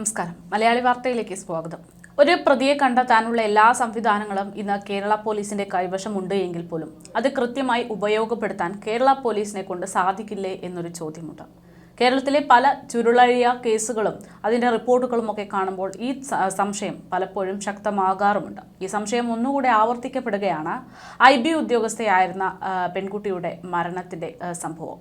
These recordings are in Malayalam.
നമസ്കാരം. മലയാളി വാർത്തയിലേക്ക് സ്വാഗതം. ഒരു പ്രതിയെ കണ്ടെത്താനുള്ള എല്ലാ സംവിധാനങ്ങളും ഇന്ന് കേരള പോലീസിന്റെ കൈവശമുണ്ട് എങ്കിൽ പോലും അത് കൃത്യമായി ഉപയോഗപ്പെടുത്താൻ കേരള പോലീസിനെ കൊണ്ട് സാധിക്കില്ലേ എന്നൊരു ചോദ്യമുണ്ട്. കേരളത്തിലെ പല ചുരുളഴിയ കേസുകളും അതിന്റെ റിപ്പോർട്ടുകളും ഒക്കെ കാണുമ്പോൾ ഈ സംശയം പലപ്പോഴും ശക്തമാകാറുമുണ്ട്. ഈ സംശയം ഒന്നുകൂടെ ആവർത്തിക്കപ്പെടുകയാണ്. ഐ ബി ഉദ്യോഗസ്ഥയായിരുന്ന പെൺകുട്ടിയുടെ മരണത്തിന്റെ സംഭവം.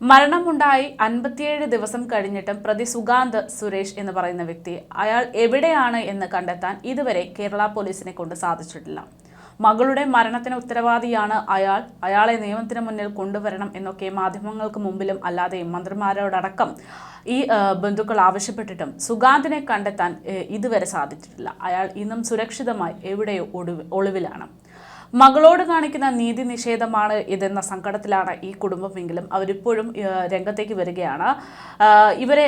മരണമുണ്ടായി അൻപത്തിയേഴ് ദിവസം കഴിഞ്ഞിട്ടും പ്രതി സുഗാന്ത് സുരേഷ് എന്ന് പറയുന്ന വ്യക്തി അയാൾ എവിടെയാണ് എന്ന് കണ്ടെത്താൻ ഇതുവരെ കേരള പോലീസിനെ കൊണ്ട് സാധിച്ചിട്ടില്ല. മകളുടെ മരണത്തിന് ഉത്തരവാദിയാണ് അയാൾ. അയാളെ നിയമത്തിന് മുന്നിൽ കൊണ്ടുവരണം എന്നൊക്കെ മാധ്യമങ്ങൾക്ക് മുമ്പിലും അല്ലാതെയും മന്ത്രിമാരോടക്കം ഈ ബന്ധുക്കൾ ആവശ്യപ്പെട്ടിട്ടും സുഗാന്തിനെ കണ്ടെത്താൻ ഇതുവരെ സാധിച്ചിട്ടില്ല. അയാൾ ഇന്നും സുരക്ഷിതമായി എവിടെയോ ഒളിവിലാണ്. മകളോട് കാണിക്കുന്ന നീതി നിഷേധമാണ് ഇതെന്ന സങ്കടത്തിലാണ് ഈ കുടുംബമെങ്കിലും അവരിപ്പോഴും രംഗത്തേക്ക് വരികയാണ്. ഇവരെ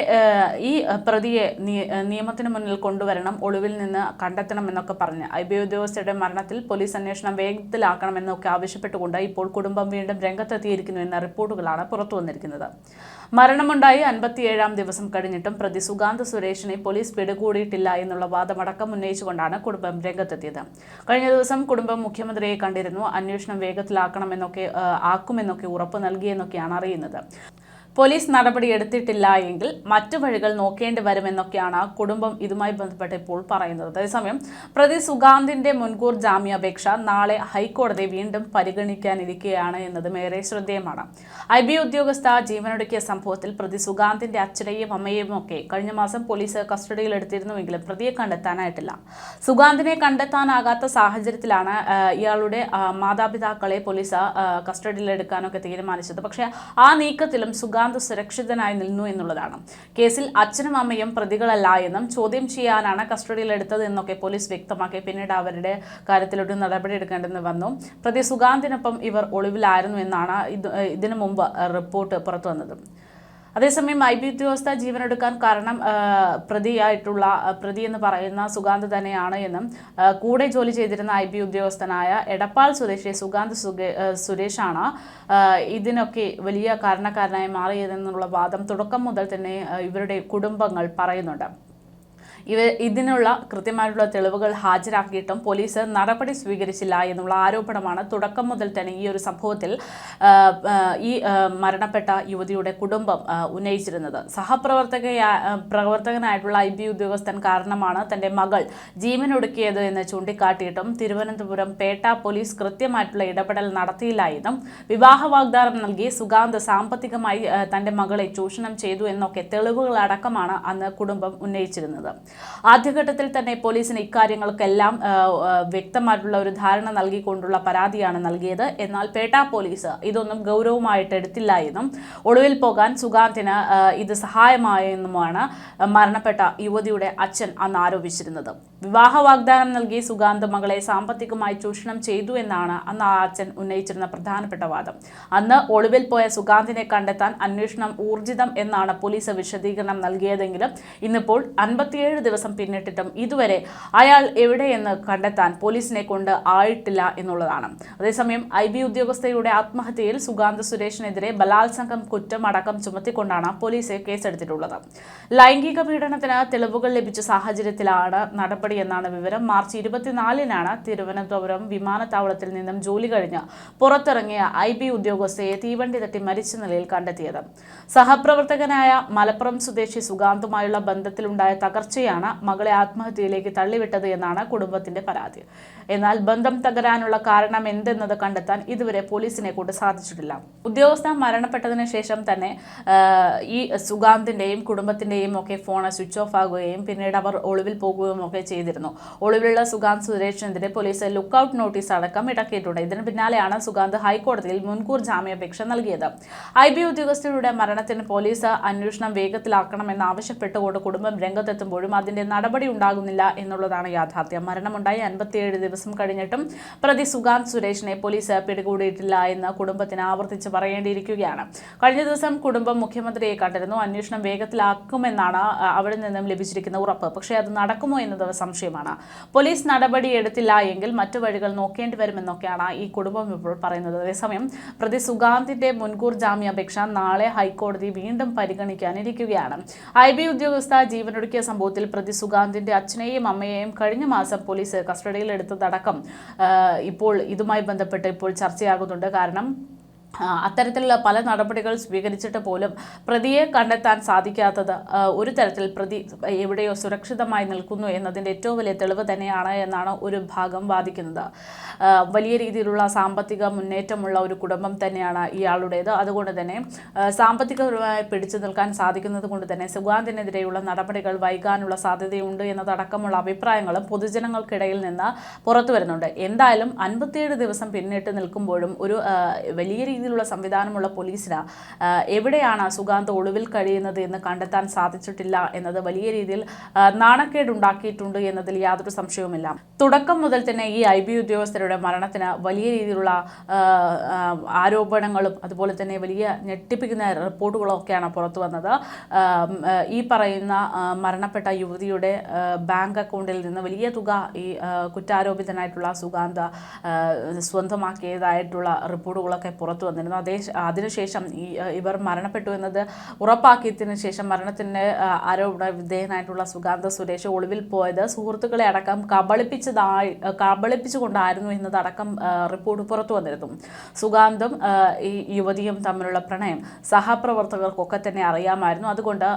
ഈ പ്രതിയെ നിയ- നിയമത്തിന് മുന്നിൽ കൊണ്ടുവരണം ഒളിവിൽ നിന്ന് കണ്ടെത്തണം എന്നൊക്കെ പറഞ്ഞ് ഐ ബി ഉദ്യോഗസ്ഥരുടെ മരണത്തിൽ പോലീസ് അന്വേഷണം വേഗത്തിലാക്കണമെന്നൊക്കെ ആവശ്യപ്പെട്ടുകൊണ്ട് ഇപ്പോൾ കുടുംബം വീണ്ടും രംഗത്തെത്തിയിരിക്കുന്നു എന്ന റിപ്പോർട്ടുകളാണ് പുറത്തു വന്നിരിക്കുന്നത്. മരണമുണ്ടായി അൻപത്തിയേഴാം ദിവസം കഴിഞ്ഞിട്ടും പ്രതി സുഗാന്ത് സുരേഷിനെ പോലീസ് പിടികൂടിയിട്ടില്ല എന്നുള്ള വാദമടക്കം ഉന്നയിച്ചുകൊണ്ടാണ് കുടുംബം രംഗത്തെത്തിയത്. കഴിഞ്ഞ ദിവസം കുടുംബം മുഖ്യമന്ത്രിയെ കണ്ടിരുന്നു. അന്വേഷണം വേഗത്തിലാക്കണമെന്നൊക്കെ ആക്കുമെന്നൊക്കെ ഉറപ്പ് നൽകിയെന്നൊക്കെയാണ് അറിയുന്നത്. പോലീസ് നടപടി എടുത്തിട്ടില്ല എങ്കിൽ മറ്റു വഴികൾ നോക്കേണ്ടി വരുമെന്നൊക്കെയാണ് കുടുംബം ഇതുമായി ബന്ധപ്പെട്ട് ഇപ്പോൾ പറയുന്നത്. അതേസമയം പ്രതി സുഗാന്തിന്റെ മുൻകൂർ ജാമ്യാപേക്ഷ നാളെ ഹൈക്കോടതി വീണ്ടും പരിഗണിക്കാനിരിക്കുകയാണ് എന്നതും ഏറെ ശ്രദ്ധേയമാണ്. ഐ ബി ഉദ്യോഗസ്ഥ ജീവനൊടുക്കിയ സംഭവത്തിൽ പ്രതി സുഗാന്തിന്റെ അച്ഛനെയും അമ്മയെയും ഒക്കെ കഴിഞ്ഞ മാസം പോലീസ് കസ്റ്റഡിയിലെടുത്തിരുന്നുവെങ്കിലും പ്രതിയെ കണ്ടെത്താനായിട്ടില്ല. സുഗാന്തിനെ കണ്ടെത്താനാകാത്ത സാഹചര്യത്തിലാണ് ഇയാളുടെ മാതാപിതാക്കളെ പോലീസ് കസ്റ്റഡിയിലെടുക്കാനൊക്കെ തീരുമാനിച്ചത്. പക്ഷേ ആ നീക്കത്തിലും സുഗാന്ത് സുരക്ഷിതനായി നിന്നു എന്നുള്ളതാണ്. കേസിൽ അച്ഛനും അമ്മയും പ്രതികളല്ല എന്നും ചോദ്യം ചെയ്യാനാണ് കസ്റ്റഡിയിലെടുത്തത് എന്നൊക്കെ പോലീസ് വ്യക്തമാക്കി. പിന്നീട് അവരുടെ കാര്യത്തിലൊരു നടപടി എടുക്കേണ്ടെന്ന് വന്നു. പ്രതി സുഗാന്തിനൊപ്പം ഇവർ ഒളിവിലായിരുന്നു എന്നാണ് ഇത് ഇതിനു മുമ്പ് റിപ്പോർട്ട് പുറത്തു വന്നത്. അതേസമയം ഐ ബി ഉദ്യോഗസ്ഥ ജീവനെടുക്കാൻ കാരണം പ്രതിയായിട്ടുള്ള പ്രതി എന്ന് പറയുന്ന സുഗാന്ത് തന്നെയാണ് എന്നും കൂടെ ജോലി ചെയ്തിരുന്ന ഐ ബി ഉദ്യോഗസ്ഥനായ എടപ്പാൾ സ്വദേശി സുഗാന്ത് സുരേഷാണ് ഇതിനൊക്കെ വലിയ കാരണക്കാരനായി മാറിയതെന്നുള്ള വാദം തുടക്കം മുതൽ തന്നെ ഇവരുടെ കുടുംബങ്ങൾ പറയുന്നുണ്ട്. ഇവ ഇതിനുള്ള കൃത്യമായിട്ടുള്ള തെളിവുകൾ ഹാജരാക്കിയിട്ടും പോലീസ് നടപടി സ്വീകരിച്ചില്ല എന്നുള്ള ആരോപണമാണ് തുടക്കം മുതൽ തന്നെ ഈ ഒരു സംഭവത്തിൽ ഈ മരണപ്പെട്ട യുവതിയുടെ കുടുംബം ഉന്നയിച്ചിരുന്നത്. സഹപ്രവർത്തക പ്രവർത്തകനായിട്ടുള്ള ഐ ബി ഉദ്യോഗസ്ഥൻ കാരണമാണ് തന്റെ മകൾ ജീവനൊടുക്കിയത് എന്ന് ചൂണ്ടിക്കാട്ടിയിട്ടും തിരുവനന്തപുരം പേട്ട പോലീസ് കൃത്യമായിട്ടുള്ള ഇടപെടൽ നടത്തിയില്ല എന്നും വിവാഹ വാഗ്ദാനം നൽകി സുഗാന്ത് സാമ്പത്തികമായി തന്റെ മകളെ ചൂഷണം ചെയ്തു എന്നൊക്കെ തെളിവുകളടക്കമാണ് അന്ന് കുടുംബം ഉന്നയിച്ചിരുന്നത്. ആദ്യഘട്ടത്തിൽ തന്നെ പോലീസിന് ഇക്കാര്യങ്ങൾക്കെല്ലാം വ്യക്തമായിട്ടുള്ള ഒരു ധാരണ നൽകിക്കൊണ്ടുള്ള പരാതിയാണ് നൽകിയത്. എന്നാൽ പേട്ട പോലീസ് ഇതൊന്നും ഗൗരവമായിട്ട് എടുത്തില്ല എന്നും ഒളിവിൽ പോകാൻ സുഗാന്തിന് ഇത് സഹായമായെന്നുമാണ് മരണപ്പെട്ട യുവതിയുടെ അച്ഛൻ അന്ന് ആരോപിച്ചിരുന്നത്. വിവാഹ വാഗ്ദാനം നൽകി സുഗാന്ത് മകളെ സാമ്പത്തികമായി ചൂഷണം ചെയ്തു എന്നാണ് അന്ന് ആ അച്ഛൻ ഉന്നയിച്ചിരുന്ന പ്രധാനപ്പെട്ട വാദം. അന്ന് ഒളിവിൽ പോയ സുഗാന്തിനെ കണ്ടെത്താൻ അന്വേഷണം ഊർജിതം എന്നാണ് പോലീസ് വിശദീകരണം നൽകിയതെങ്കിലും ഇന്നിപ്പോൾ അൻപത്തിയേഴ് ദിവസം പിന്നിട്ടിട്ടും ഇതുവരെ അയാൾ എവിടെയെന്ന് കണ്ടെത്താൻ പോലീസിനെ കൊണ്ട് ആയിട്ടില്ല എന്നുള്ളതാണ്. അതേസമയം ഐ ബി ഉദ്യോഗസ്ഥയുടെ ആത്മഹത്യയിൽ സുഗാന്ത് സുരേഷിനെതിരെ ബലാത്സംഗം കുറ്റം അടക്കം ചുമത്തിക്കൊണ്ടാണ് പോലീസ് കേസെടുത്തിട്ടുള്ളത്. ലൈംഗിക പീഡനത്തിന് തെളിവുകൾ ലഭിച്ച സാഹചര്യത്തിലാണ് നടപടി എന്നാണ് വിവരം. മാർച്ച് ഇരുപത്തിനാലിനാണ് തിരുവനന്തപുരം വിമാനത്താവളത്തിൽ നിന്നും ജോലി കഴിഞ്ഞ് പുറത്തിറങ്ങിയ ഐ ബി ഉദ്യോഗസ്ഥയെ തീവണ്ടി തട്ടി മരിച്ച നിലയിൽ കണ്ടെത്തിയത്. സഹപ്രവർത്തകനായ മലപ്പുറം സ്വദേശി സുഗാന്തുമായുള്ള ബന്ധത്തിലുണ്ടായ തകർച്ചയാണ് മകളെ ആത്മഹത്യയിലേക്ക് തള്ളിവിട്ടത് എന്നാണ് കുടുംബത്തിന്റെ പരാതി. എന്നാൽ ബന്ധം തകരാനുള്ള കാരണം എന്തെന്നത് കണ്ടെത്താൻ ഇതുവരെ പോലീസിനെ കൊണ്ട് സാധിച്ചിട്ടില്ല. ഉദ്യോഗസ്ഥ മരണപ്പെട്ടതിന് ശേഷം തന്നെ ഈ സുഗാന്തിന്റെയും കുടുംബത്തിന്റെയും ഒക്കെ ഫോൺ സ്വിച്ച് ഓഫ് ആകുകയും പിന്നീട് അവർ ഒളിവിൽ പോകുകയും ഒക്കെ ചെയ്തിരുന്നു. ഒളിവിലുള്ള സുഗാന്ത് സുരേഷിനെതിരെ പോലീസ് ലുക്കൌട്ട് നോട്ടീസ് അടക്കം ഇടക്കിയിട്ടുണ്ട്. ഇതിന് പിന്നാലെയാണ് സുഗാന്ത് ഹൈക്കോടതിയിൽ മുൻകൂർ ജാമ്യാപേക്ഷ നൽകിയത്. ഐ. ബി. ഉദ്യോഗസ്ഥരുടെ മരണത്തിന് പോലീസ് അന്വേഷണം വേഗത്തിലാക്കണമെന്ന് ആവശ്യപ്പെട്ടുകൊണ്ട് കുടുംബം രംഗത്തെത്തുമ്പോഴും പോലും അതിന്റെ നടപടി ഉണ്ടാകുന്നില്ല എന്നുള്ളതാണ് യാഥാർത്ഥ്യം. മരണമുണ്ടായി അൻപത്തിയേഴ് ദിവസം കഴിഞ്ഞിട്ടും പ്രതി സുഗാന്ത് സുരേഷിനെ പോലീസ് പിടികൂടിയിട്ടില്ല എന്ന് കുടുംബത്തിന് ആവർത്തിച്ച് പറയേണ്ടിയിരിക്കുകയാണ്. കഴിഞ്ഞ ദിവസം കുടുംബം മുഖ്യമന്ത്രിയെ കണ്ടിരുന്നു. അന്വേഷണം വേഗത്തിലാക്കുമെന്നാണ് അവിടെ നിന്നും ലഭിച്ചിരിക്കുന്ന ഉറപ്പ്. പക്ഷേ അത് നടക്കുമോ എന്നത് സംശയമാണ്. പോലീസ് നടപടി എടുത്തില്ല എങ്കിൽ മറ്റു വഴികൾ നോക്കേണ്ടി വരുമെന്നൊക്കെയാണ് ഈ കുടുംബം ഇപ്പോൾ പറയുന്നത്. അതേസമയം പ്രതി സുഗാന്തിന്റെ മുൻകൂർ ജാമ്യാപേക്ഷ നാളെ ഹൈക്കോടതി വീണ്ടും പരിഗണിക്കാനിരിക്കുകയാണ്. ഐ ബി ഉദ്യോഗസ്ഥ ജീവനൊടുക്കിയ സംഭവത്തിൽ പ്രതി സുഗാന്തിന്റെ അച്ഛനെയും അമ്മയെയും കഴിഞ്ഞ മാസം പോലീസ് കസ്റ്റഡിയിലെടുത്തതടക്കം ഇപ്പോൾ ഇതുമായി ബന്ധപ്പെട്ട് ഇപ്പോൾ ചർച്ചയാകുന്നുണ്ട്. കാരണം അത്തരത്തിലുള്ള പല നടപടികൾ സ്വീകരിച്ചിട്ട് പോലും പ്രതിയെ കണ്ടെത്താൻ സാധിക്കാത്തത് ഒരു തരത്തിൽ പ്രതി എവിടെയോ സുരക്ഷിതമായി നിൽക്കുന്നു എന്നതിന്റെ ഏറ്റവും വലിയ തെളിവ് തന്നെയാണ് എന്നാണ് ഒരു ഭാഗം വാദിക്കുന്നത്. വലിയ രീതിയിലുള്ള സാമ്പത്തിക മുന്നേറ്റമുള്ള ഒരു കുടുംബം തന്നെയാണ് ഇയാളുടേത്. അതുകൊണ്ട് തന്നെ സാമ്പത്തികമായി പിടിച്ചു നിൽക്കാൻ സാധിക്കുന്നത് കൊണ്ട് തന്നെ സുഗാന്തിനെതിരെയുള്ള നടപടികൾ വൈകാനുള്ള സാധ്യതയുണ്ട് എന്നതടക്കമുള്ള അഭിപ്രായങ്ങളും പൊതുജനങ്ങൾക്കിടയിൽ നിന്ന് പുറത്തു വരുന്നുണ്ട്. എന്തായാലും അൻപത്തിയേഴ് ദിവസം പിന്നിട്ട് നിൽക്കുമ്പോഴും ഒരു വലിയ രീതിയിലുള്ള സംവിധാനമുള്ള പോലീസിന് എവിടെയാണ് സുഗാന്ത് ഒളിവിൽ കഴിയുന്നത് എന്ന് കണ്ടെത്താൻ സാധിച്ചിട്ടില്ല എന്നത് വലിയ രീതിയിൽ നാണക്കേടുണ്ടാക്കിയിട്ടുണ്ട് എന്നതിൽ യാതൊരു സംശയവുമില്ല. തുടക്കം മുതൽ തന്നെ ഈ ഐ ബി ഉദ്യോഗസ്ഥരുടെ മരണത്തിന് വലിയ രീതിയിലുള്ള ആരോപണങ്ങളും അതുപോലെ തന്നെ വലിയ ഞെട്ടിപ്പിക്കുന്ന റിപ്പോർട്ടുകളും ഒക്കെയാണ് പുറത്തു വന്നത്. ഈ പറയുന്ന മരണപ്പെട്ട യുവതിയുടെ ബാങ്ക് അക്കൗണ്ടിൽ നിന്ന് വലിയ തുക ഈ കുറ്റാരോപിതനായിട്ടുള്ള സുഗാന്ത സ്വന്തമാക്കിയതായിട്ടുള്ള റിപ്പോർട്ടുകളൊക്കെ പുറത്തു വന്നിരുന്നു. അതേ അതിനുശേഷം ഈ ഇവർ മരണപ്പെട്ടു എന്നത് ഉറപ്പാക്കിയതിനു ശേഷം മരണത്തിന് ആരോ ആരോപണ വിധേയനായിട്ടുള്ള സുഗാന്ത സുരേഷ് ഒളിവിൽ പോയത് സുഹൃത്തുക്കളെ അടക്കം കബളിപ്പിച്ചതായി കബളിപ്പിച്ചുകൊണ്ടായിരുന്നു എന്നതടക്കം റിപ്പോർട്ട് പുറത്തു വന്നിരുന്നു. സുഗാന്തും ഈ യുവതിയും തമ്മിലുള്ള പ്രണയം സഹപ്രവർത്തകർക്കൊക്കെ തന്നെ അറിയാമായിരുന്നു. അതുകൊണ്ട്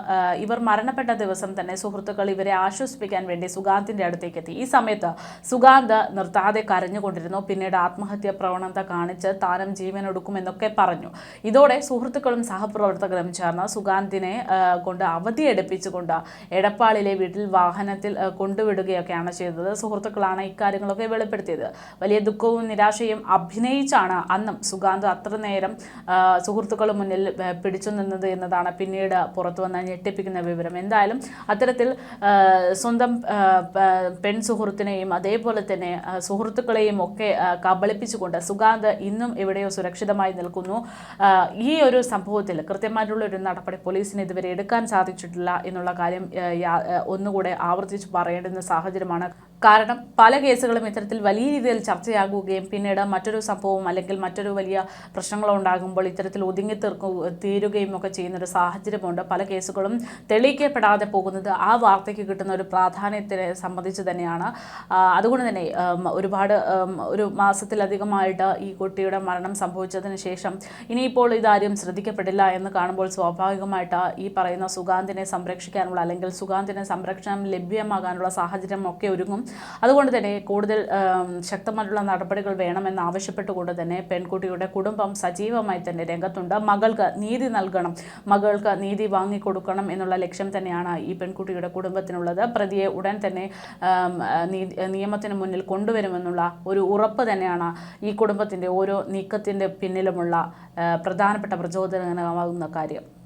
ഇവർ മരണപ്പെട്ട ദിവസം തന്നെ സുഹൃത്തുക്കൾ ഇവരെ ആശ്വസിപ്പിക്കാൻ വേണ്ടി സുഗാന്തിന്റെ അടുത്തേക്ക് എത്തി. ഈ സമയത്ത് സുഗാന്ത് നിർത്താതെ കരഞ്ഞുകൊണ്ടിരുന്നു. പിന്നീട് ആത്മഹത്യാ പ്രവണത കാണിച്ച് താനം ജീവൻ എടുക്കുമെന്നൊക്കെ പറഞ്ഞു. ഇതോടെ സുഹൃത്തുക്കളും സഹപ്രവർത്തകരും ചേർന്ന് സുഗാന്തിനെ കൊണ്ട് കൊണ്ട് അവധിയെടുപ്പിച്ചുകൊണ്ട് എടപ്പാളിലെ വീട്ടിൽ വാഹനത്തിൽ കൊണ്ടുവിടുകയൊക്കെയാണ് ചെയ്തത്. സുഹൃത്തുക്കളാണ് ഇക്കാര്യങ്ങളൊക്കെ വെളിപ്പെടുത്തിയത്. വലിയ ദുഃഖവും നിരാശയും അഭിനയിച്ചാണ് അന്നും സുഗാന്ത് അത്ര നേരം സുഹൃത്തുക്കളുടെ മുന്നിൽ പിടിച്ചു നിന്നത് എന്നതാണ് പിന്നീട് പുറത്തു വന്ന ഞെട്ടിപ്പിക്കുന്ന വിവരം. എന്തായാലും അത്തരത്തിൽ സ്വന്തം പെൺ സുഹൃത്തിനെയും അതേപോലെ തന്നെ സുഹൃത്തുക്കളെയും ഒക്കെ കബളിപ്പിച്ചുകൊണ്ട് സുഗാന്ത് ഇന്നും എവിടെയോ സുരക്ഷിതമായി നിൽക്കുന്നു. ഈ ഒരു സംഭവത്തിൽ കൃത്യമായിട്ടുള്ള ഒരു നടപടി പോലീസിന് ഇതുവരെ എടുക്കാൻ സാധിച്ചിട്ടില്ല എന്നുള്ള കാര്യം ഒന്നുകൂടെ ആവർത്തിച്ച് പറയേണ്ടുന്ന സാഹചര്യമാണ്. കാരണം പല കേസുകളും ഇത്തരത്തിൽ വലിയ രീതിയിൽ ചർച്ചയാകുകയും പിന്നീട് മറ്റൊരു സംഭവം അല്ലെങ്കിൽ മറ്റൊരു വലിയ പ്രശ്നങ്ങളോ ഉണ്ടാകുമ്പോൾ ഇത്തരത്തിൽ ഒതുങ്ങി തീർക്കു തീരുകയും ഒക്കെ ചെയ്യുന്നൊരു സാഹചര്യമുണ്ട്. പല കേസുകളും തെളിയിക്കപ്പെടാതെ പോകുന്നത് ആ വാർത്തയ്ക്ക് കിട്ടുന്ന ഒരു പ്രാധാന്യത്തിനെ സംബന്ധിച്ച് തന്നെയാണ്. അതുകൊണ്ട് തന്നെ ഒരുപാട് ഒരു മാസത്തിലധികമായിട്ട് ഈ കുട്ടിയുടെ മരണം സംഭവിച്ചതിന് ശേഷം. ഇനിയിപ്പോൾ ഇതാരും ശ്രദ്ധിക്കപ്പെടില്ല എന്ന് കാണുമ്പോൾ സ്വാഭാവികമായിട്ട് ഈ പറയുന്ന സുഗാന്തിനെ സംരക്ഷിക്കാനുള്ള അല്ലെങ്കിൽ സുഗാന്തിന് സംരക്ഷണം ലഭ്യമാകാനുള്ള സാഹചര്യം ഒക്കെ ഒരുങ്ങും. അതുകൊണ്ട് തന്നെ കൂടുതൽ ശക്തമായിട്ടുള്ള നടപടികൾ വേണമെന്ന് ആവശ്യപ്പെട്ടുകൊണ്ട് തന്നെ പെൺകുട്ടിയുടെ കുടുംബം സജീവമായി തന്നെ രംഗത്തുണ്ട്. മകൾക്ക് നീതി നൽകണം. മകൾക്ക് നീതി വാങ്ങിക്കൊടുക്കണം എന്നുള്ള ലക്ഷ്യം തന്നെയാണ് ഈ പെൺകുട്ടിയുടെ കുടുംബത്തിനുള്ളത്. പ്രതിയെ ഉടൻ തന്നെ നിയമത്തിന് മുന്നിൽ കൊണ്ടുവരുമെന്നുള്ള ഒരു ഉറപ്പ് തന്നെയാണ് ഈ കുടുംബത്തിന്റെ ഓരോ നീക്കത്തിന്റെ പിന്നിലുമുള്ള ആ, പ്രധാനപ്പെട്ട പ്രചോദനമാകുന്ന കാര്യം.